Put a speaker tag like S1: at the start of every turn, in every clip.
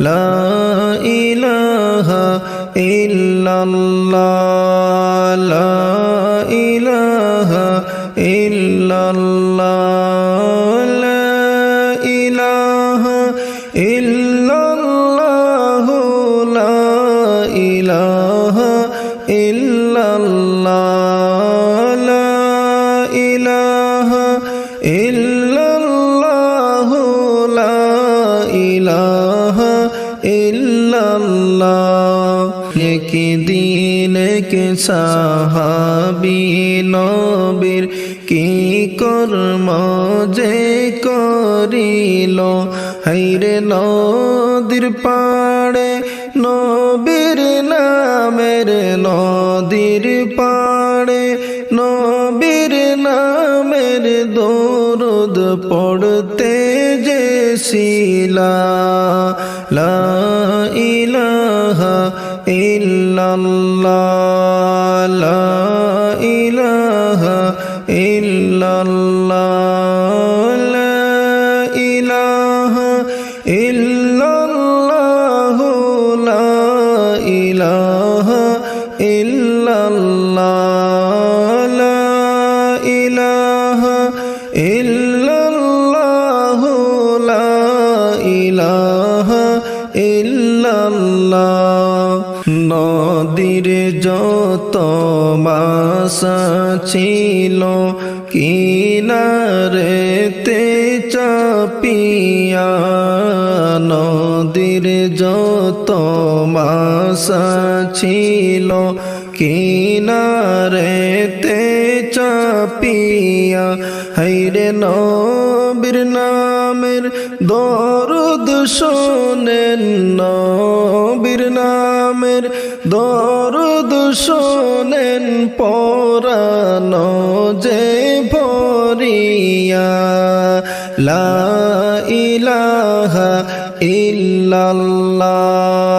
S1: লা ইলাহা ইল্লাল্লাহ কে সাহাবি নবীর কি কর্ম যে করিল? হাইরে নদীর পাড়ে নবীর নামের নদীর পাড়ে নবীর নামের দরুদ পড়তে যে শিলা, লা ইলাহা ইল্লাল্লাহ যত মাসা ছিল কিনারেতে চাপিয়া নদীর যত মাসা ছিল কিনারেতে চাপিয়া হাইরে নবীর নামের দরুদ শোনেন নবীর নামের দরুদ শোনেন পরানো যে ভরিয়া। লা ইলাহা ইল্লাল্লাহ।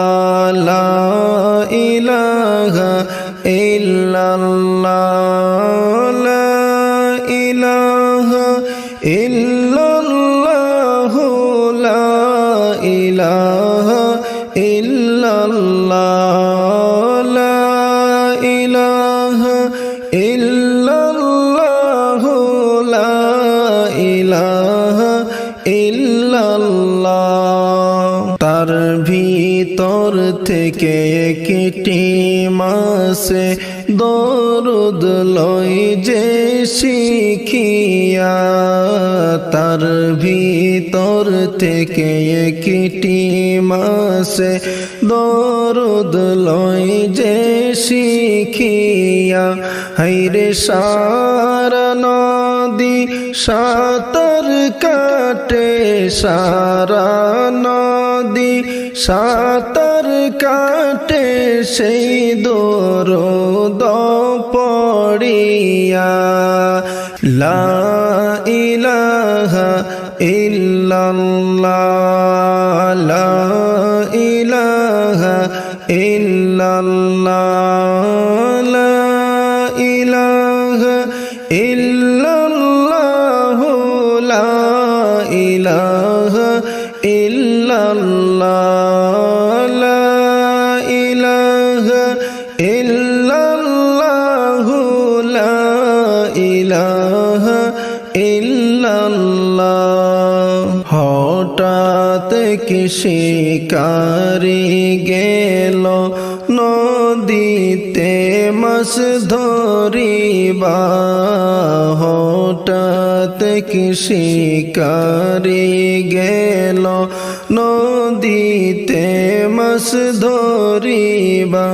S1: মাসে দরুদ লই যে শিখিয়া, তার ভিতর থেকে একটি মাসে দরুদ লই যে শিখিয়া হাইরে সারা নদী সাঁতার কাটে, সারা নদী সাঁতার কাটে। সেই দরদ পড়িয়া লা ইলাহা ইল্লাল্লাহ লা ইলাহা ইল্লাল্লাহ। শিকারি গেল নদীতে মাছ ধরিবা। হঠাৎ কি শিকারি গেল নদীতে মাছ ধরিবা।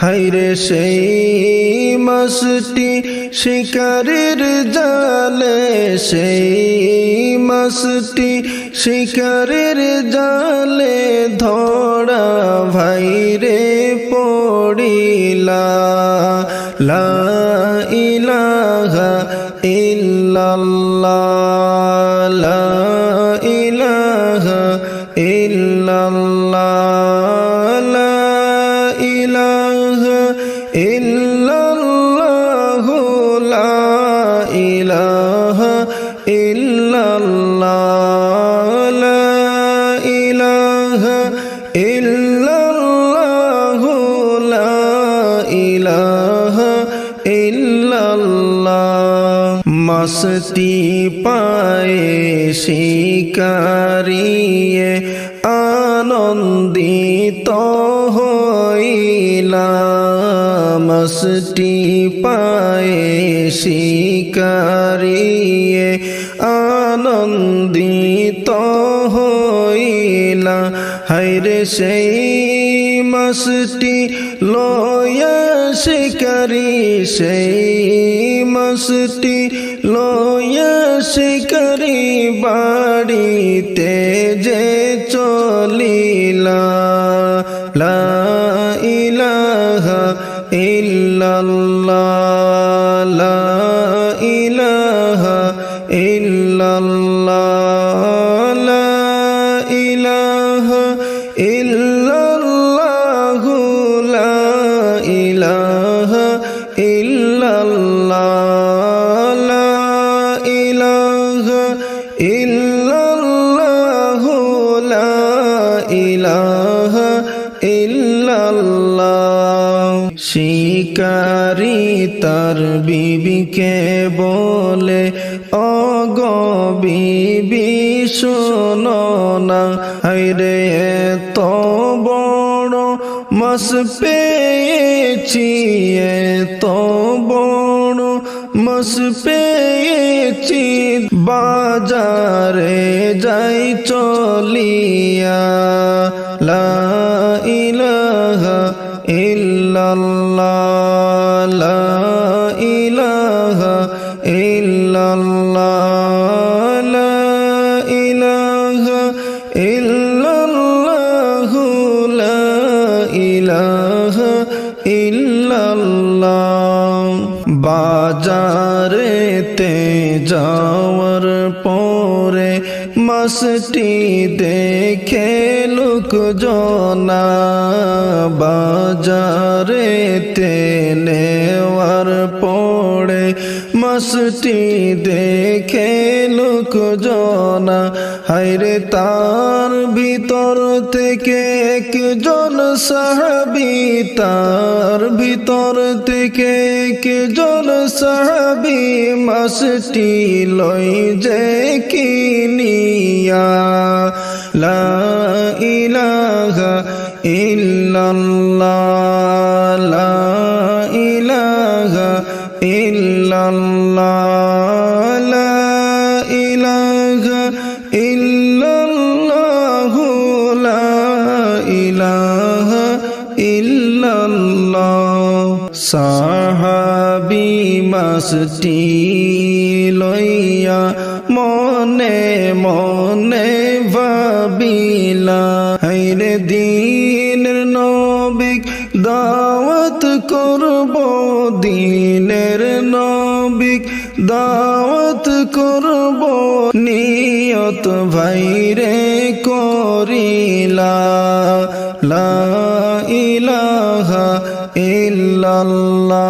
S1: হাইরে সেই মাছটি শিকারের জালে, সেই মাছটি শিকারের জালে ধরা ভাইরে পড়িলা। লা ইলাহা ইল্লাল্লাহ। মস্তি পায়ে শিকারিয়ে আনন্দিত হইলা মস্তি পায়ে শিকারিয়ে আনন্দিত হইলা হাইরে সেই মস্তি লয়া শিকারি, সেই মস্তি লয়া শিকারি বাড়িতে যে চলিলা লা ইলাহা ইল্লাল্লাহ। ইল্লাল্লাহু লা ইলাহা শিকারি তার বিবিকে বলে, অগ বিবি, শোনো না হাইরে এত বড় মাস পেয়েছি এত বড় মাস পেয়েছি। বাজারে যাই চলিয়া, লা ইলাহা ইল্লাল্লাহ, লা ইলাহা ইল্লাল্লাহ, লা ইলাহা ইল্লাল্লাহ, লা ইলাহা ইল্লাল্লাহ। বাজারেতে যাওয়ার পরে মাসটি দেখে লোক জনা বাজারে নেওয়ার পরে মাসটি দেখে লোক জনা। হাইরে তার ভিতর থেকে একজন সাহাবি, তার ভিতর থেকে একজন সাহাবি মাসটি লই যে কিনিয়া লা ইলাহা ইল্লাল্লাহ। ইল্লাল্লাহু লা ইলাহা ইল্লাল্লাহ। সাহাবি মাসটি লইয়া মনে মনে ভাবিলা হাইরে দিনের নবিক দাওয়াত করব, দিনের নবিক দাওয়াত করব। নিয়ত ভাইরে করিলা লা ইলাহা ইল্লাল্লাহ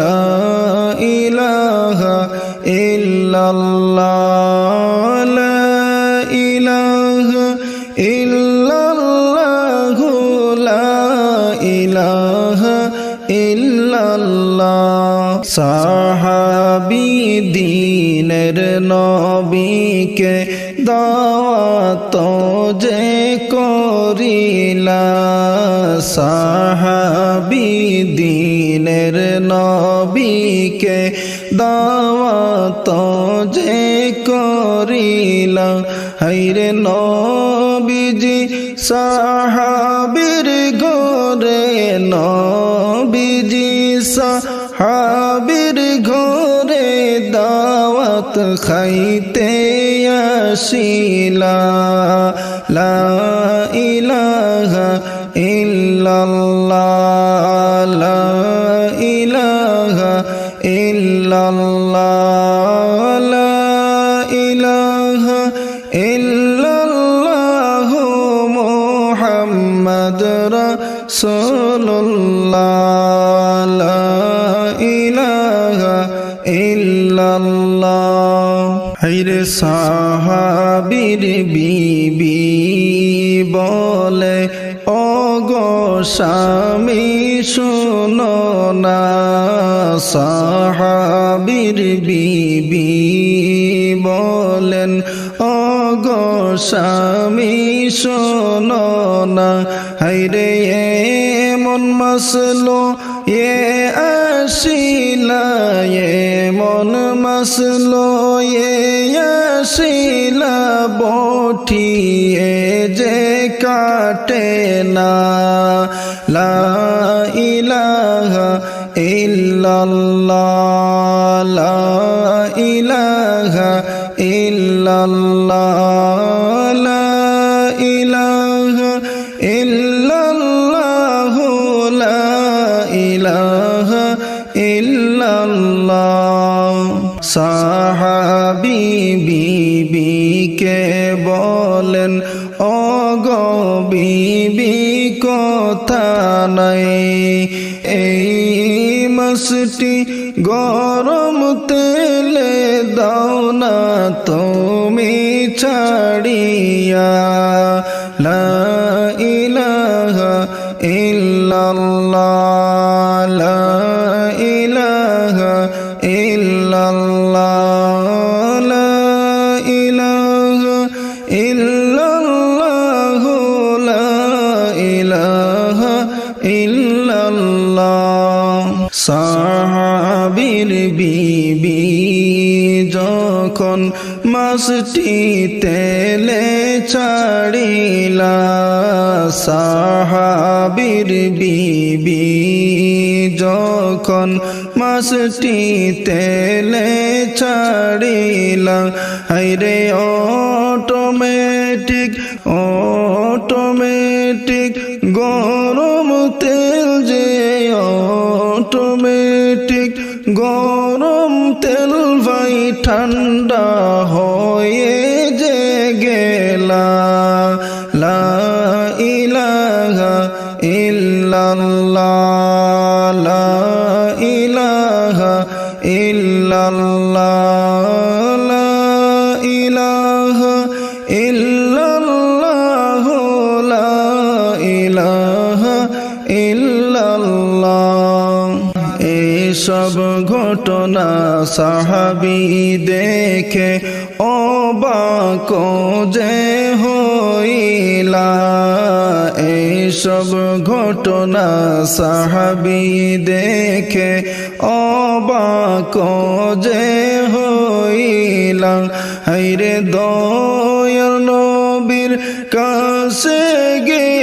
S1: লা ইলাহা ইল্লাল্লাহ। ইল্লাল্লাহ। সাহাবি দিনের নবীকে দাওয়াত যে করিলা। সাহাবি দিনের নবীকে দাওয়াত যে করিলা। হাইরে নবীজি, সাহাবির ঘরে নবীজি খাইতে আসিলা লা ইলাহা ইল্লাল্লাহ লা ইলাহা ইল্লাল্লাহ লা ইলাহা ইল্লাল্লাহ মুহাম্মদ রাসূলুল্লাহ হাইরে সাহাবীর বিবি বলে অগো স্বামী, শোনো না, সাহাবির বিবি বলেন অগো স্বামী, শোনো না হাইরে মন মাসলো, এ আসিলা এ মন মাসলো এ আসিলা বটি এ যে কাটে না। লা ইলাহা ইল্লাল্লাহ, লা ইলাহা ইল্লাল্লাহ, লা ইলাহা ইল্লাল্লাহ, লা ইলাহা ইল্লাল্লাহ। সাহাবি বিবিকে নাই। এই মাসটি গরম তেলে দাও না তুমি ছাড়িয়া। লা ইলাহা ইল্লাল্লাহ। যখন মাসটি তেলে ছাড়িলা সাহাবীর বিবি। যখন মাসটি তেলে ছাড়িলা হাইরে অটোমেটিক অটোমেটিক গরম তেল যে অটোমেটিক গরম ঠান্ডা হয়ে যে গেলা লা ইলাহা ইল্লাল্লাহ লা ইলাহা ইল্লাল্লাহ। ঘটনা সাহাবি দেখে অবাক যে হইলা। এসব ঘটনা সাহাবি দেখে অবাক যে হইলা। হাইরে দয়াল নবীর কাছে গিয়ে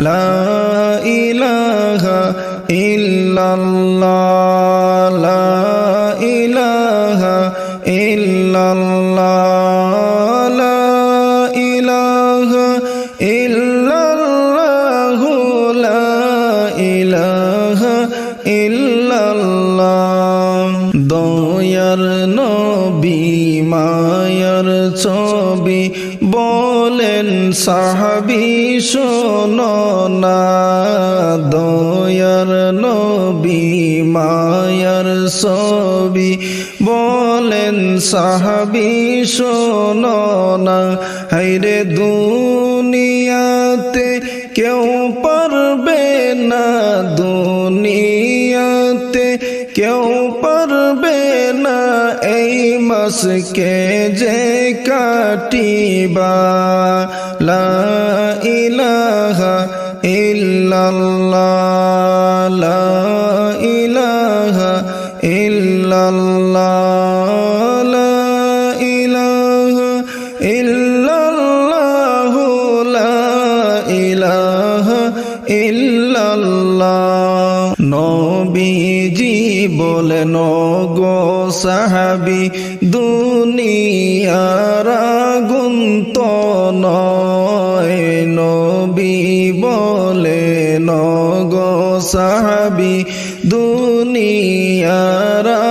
S1: লা ইলাহা ইল্লাল্লাহ, লা ইলাহা ইল্লাল্লাহ, লা ইলাহা ইল্লাল্লাহ, লা ইলাহা ইল্লাল্লাহ। দয়ার নবী মায়ার ছবি বলেন, সাহাবি শোনো। মায়ার ছবি বলেন, সাহাবি, শোনো না। হাইরে দুনিয়াতে কেউ পারবে না। দুনিয়াতে কেউ পারবে না। এই মাসকে যে কাটিবা, লা ইলাহা ইল্লাল্লাহ, লা নবীজি বলেন গো সাহাবি দুনিয়ার তো নয়। নবী বলেন গো সাহাবি দুনিয়ার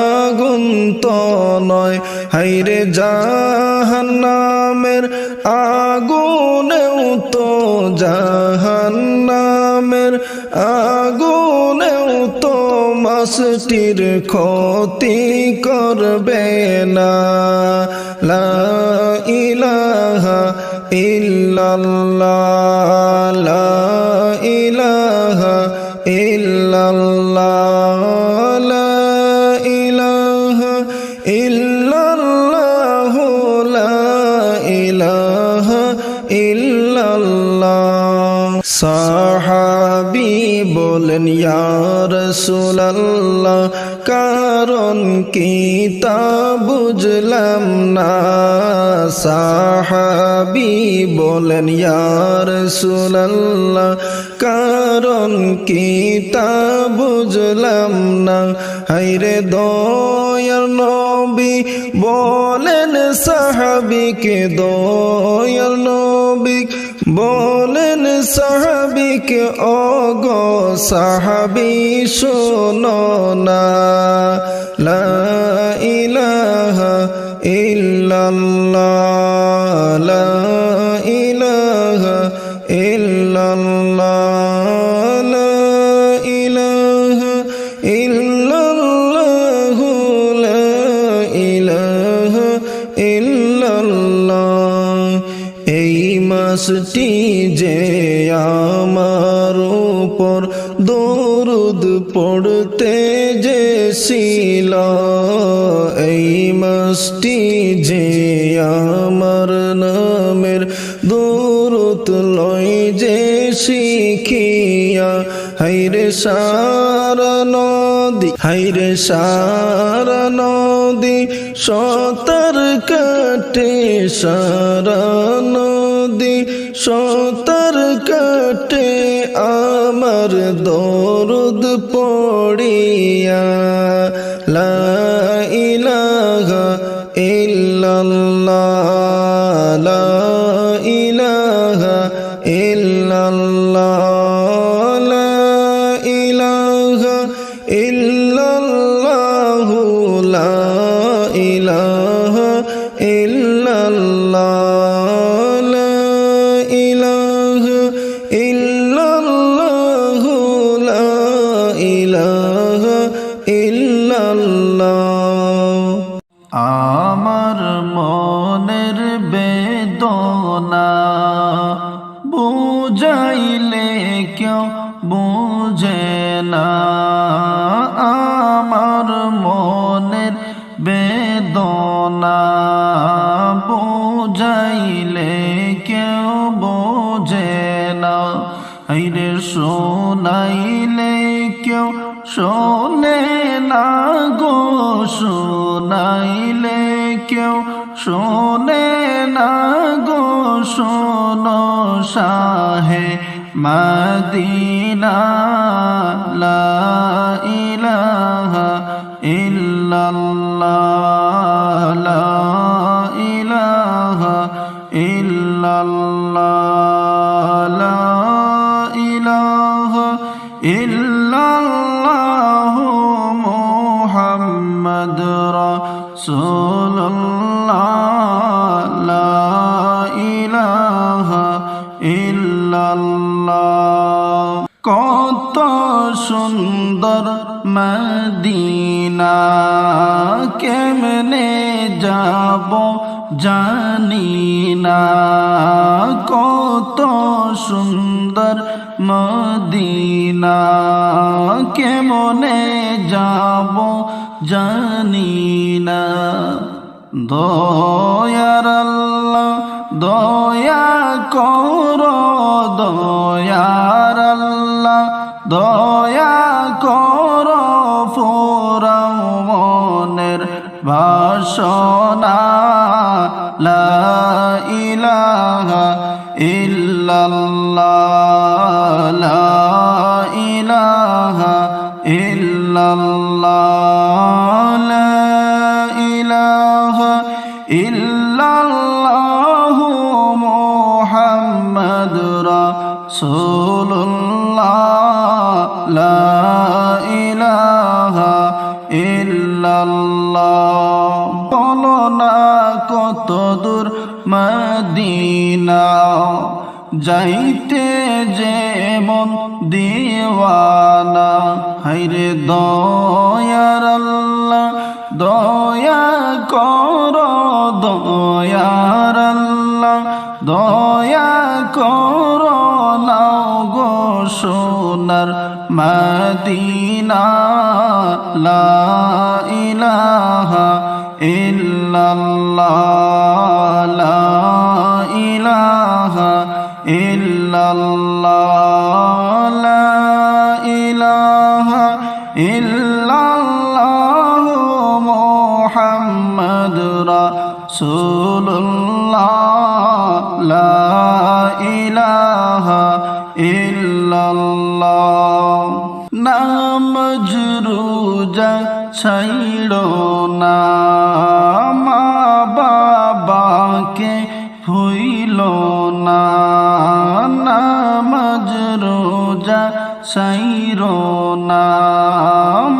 S1: নয়। হাইরে জাহান্নামের আগুনেও তো জাহান্নামের আগুনেও তো মাসটির ক্ষতি করবে না। লা ইলাহা ইল্লাল্লাহ, লা বলেন ইয়া রাসূলুল্লাহ, কারণ কি তা বুঝলাম না? সাহাবি বলেন ইয়া রাসূলুল্লাহ, কারণ কি তা বুঝলাম না? হাইরে দয়ার নবী বলেন, সাহাবিকে দয়ার নবী বলেন সাহাবিকে অগ সাহাবি শোনো না। লা ইলাহা ইল্লাল্লাহ শিল এই মাসটি যে আমার নামের দরুদ লয় যে শিখিয়া হাইরে সারা নদী হাইরে সারা নদী সতর কাটে সারা নদী সতর কাটে আমার দরুদ পড়িয়া। লা ইল্লাল্লাহ
S2: বুঝাইলে কেউ বুঝে না। আমার মনের বেদনা বুঝাইলে কেউ বোঝে না। আইরে শোনাইলে কেউ শোনে না গো, শোনাইলে কেউ শোনে শাহে মদিনা লা ইলাহা ইল্লাল্লাহ লা ইলাহা ইল্লাল্লাহ লা ইলাহা ইল্লাল্লাহ মুহাম্মদ রাসূলুল্লাহ মদিনা কেমনে যাব জানি না। কত সুন্দর মদিনা কেমনে যাব জানি না। দয়ার আল্লাহ, দয়া কর দয়ার লা ইলাহা ইল্লাল্লাহ ইলাহা ইল্লাল্লাহ ইলাহা ইল্লাল্লাহ মুহাম্মদ রাসূলুল্লাহ মদিনা, যাইতে যেমন দিওয়ানা হাইরে দয়ার আল্লাহ, দয়া কর, দয়ার আল্লাহ, দয়া কর গো সোনার মদিনা, লা ইলাহা ইল্লাল্লাহ, লা ইল্লাল্লাহ, লা ইলাহা ইল্লাল্লাহ মুহাম্মদ রাসূলুল্লাহ, লা ইলাহা ইল্লাল্লাহ। নাম জরুজা ছাইড় না, মা বাবাকে হইল না। সাইর না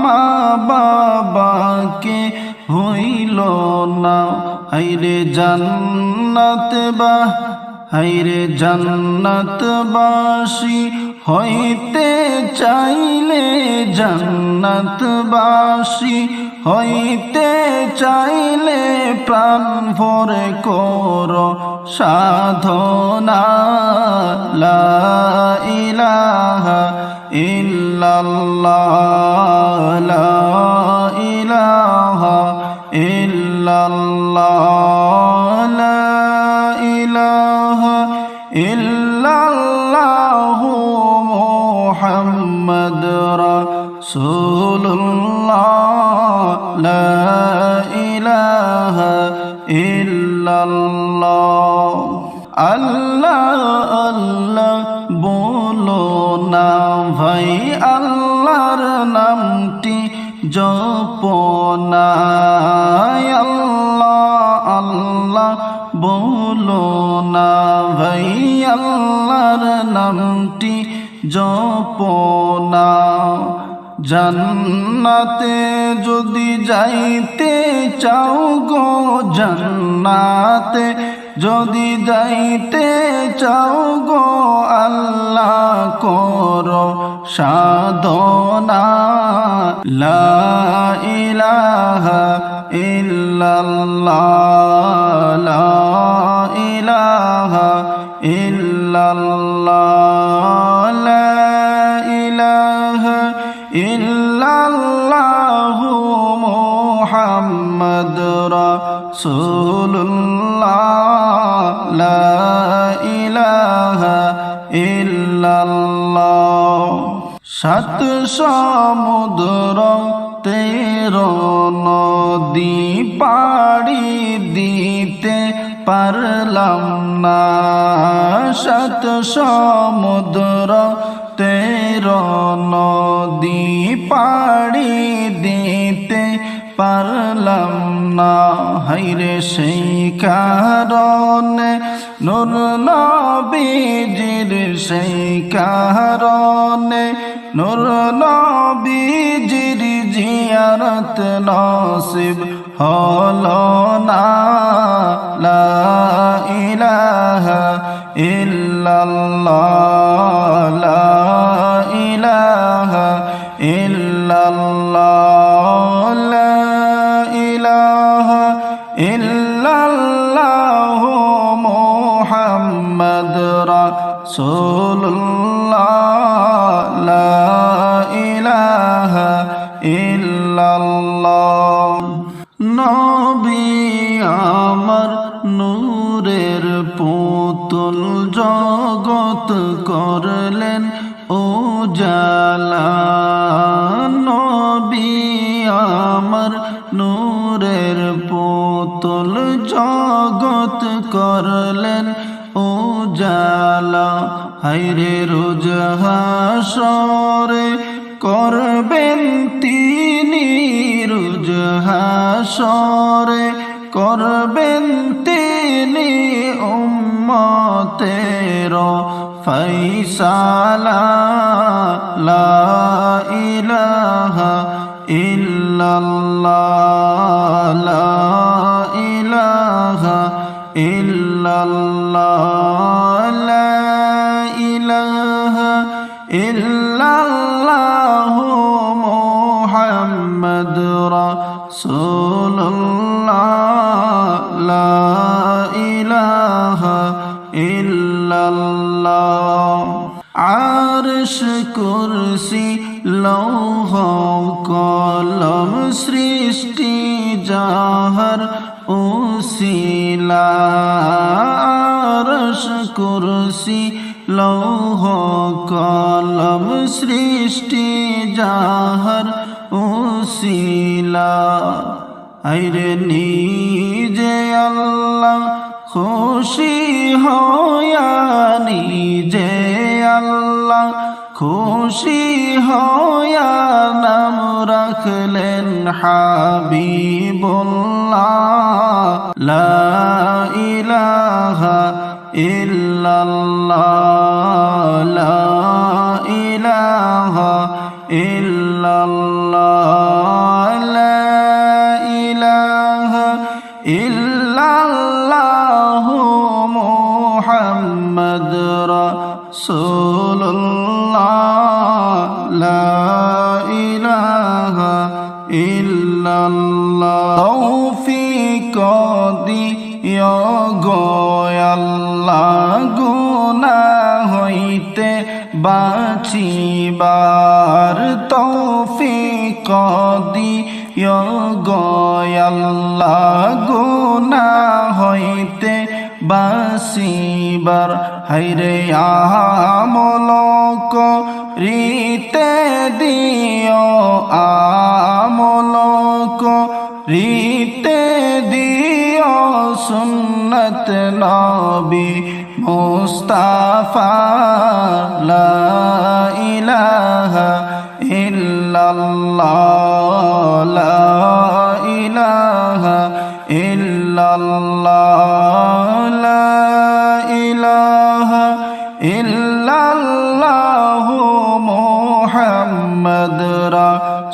S2: মা বাবাকে হইল না। হাইরে জান্নাত বা হাইরে জান্নাতবাসী হইতে চাইলে জান্নাতবাসী হইতে চাইলে প্রাণ ভরে কর সাধনা। লা ইলাহা ইল্লাল্লাহ লা ইলাহা ইল্লাল্লাহ লা ইলাহা ইল্লাল্লাহ মুহাম্মদ রাসূলুল্লাহ লা ইলাহা ইল্লাল্লাহ আল্লাহ আল্লাহ বলো না ভাই, আল্লাহর নামটি জপনা আল্লাহ আল্লাহ বলো না, ভাই, আল্লাহর নামটি জপনা। জান্নাতে যদি যাইতে চাও গো, জান্নাতে যদি যাইতে চাও গো আল্লাহ কর সাধনা। লা ইলাহা ইল্লাল্লাহ, লা ইলাহা ইল্লাল্লাহ, লা ইলাহা ইল্লাল্লাহ মুহাম্মদ রাসূলুল্লাহ। লা ইলাহা ইল্লাল্লাহ। সাত সমুদ্র, তের নদী পাড়ি দিতে পারলাম না। সাত সমুদ্র, তের নদী পাড়ি পারলাম না। হাইরে সেই কারণে নুর নবীজির সেই কারণে নুর নবীজির জিয়ারত নসিব হল না। লা ইলাহা ইল্লাল্লাহ। লা ইলাহা ইল্লাল্লাহ। ইল্লাল্লাহ মুহাম্মদ রাসূলুল্লাহ লা ইলাহা ইল্লাল্লাহ। নবী আমার নূরের পুতুল জগত করলেন ও জালা পুতুল জগত করলেন ও জালা হাইরে রোজ হাসরে করবেন তিনি রোজ হাসরে করবেন তিনি উম্মতের ফাইসালা লা ইলাহা ইল্লাল্লাহ, লা إلا الله لا إله إلا الله محمد رسول الله لا إله إلا الله عرش كرسي লৌহ কলম সৃষ্টি যাহার ওসি আরশ কুরসি লৌহ কলম সৃষ্টি যাহার উসিলা। আইরে নিজে আল্লাহ খুশি হয়া নিজে আল্লাহ খুশি হয়া নাম রাখলেন হাবিবুল্লাহ। লা ইলাহা ইল্লাল্লাহ। লা ইলাহা ইল্লাল্লাহ। লা ইলাহা ইল্লাল্লাহ মুহাম্মদ রাসূলুল্লাহ। ইল্লাল্লাহ। তৌফিক দিও গো আল্লাহ হইতে বাঁচিবার তৌফিক দিও গো হইতে বাসিবার হাইরে আমলক রীতে দিও আমলক রীতে দিও সুন্নত নবী মুস্তাফা লা ইলাহা ইল্লাল্লাহ লা ইলাহা ইল্লাল্লাহ।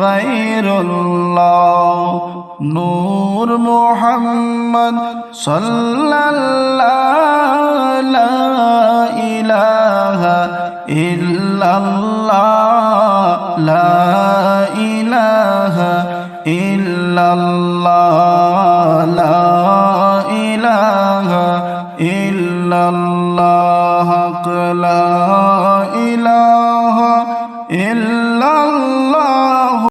S2: গাইরুল্লাহ নূর মোহাম্মদ সাল্লাল্লাহ ইলাহা ইল্লাল্লাহ লা ইলাহা ইল্লাল্লাহ লা ইলাহা ইল্লাল্লাহ হক লা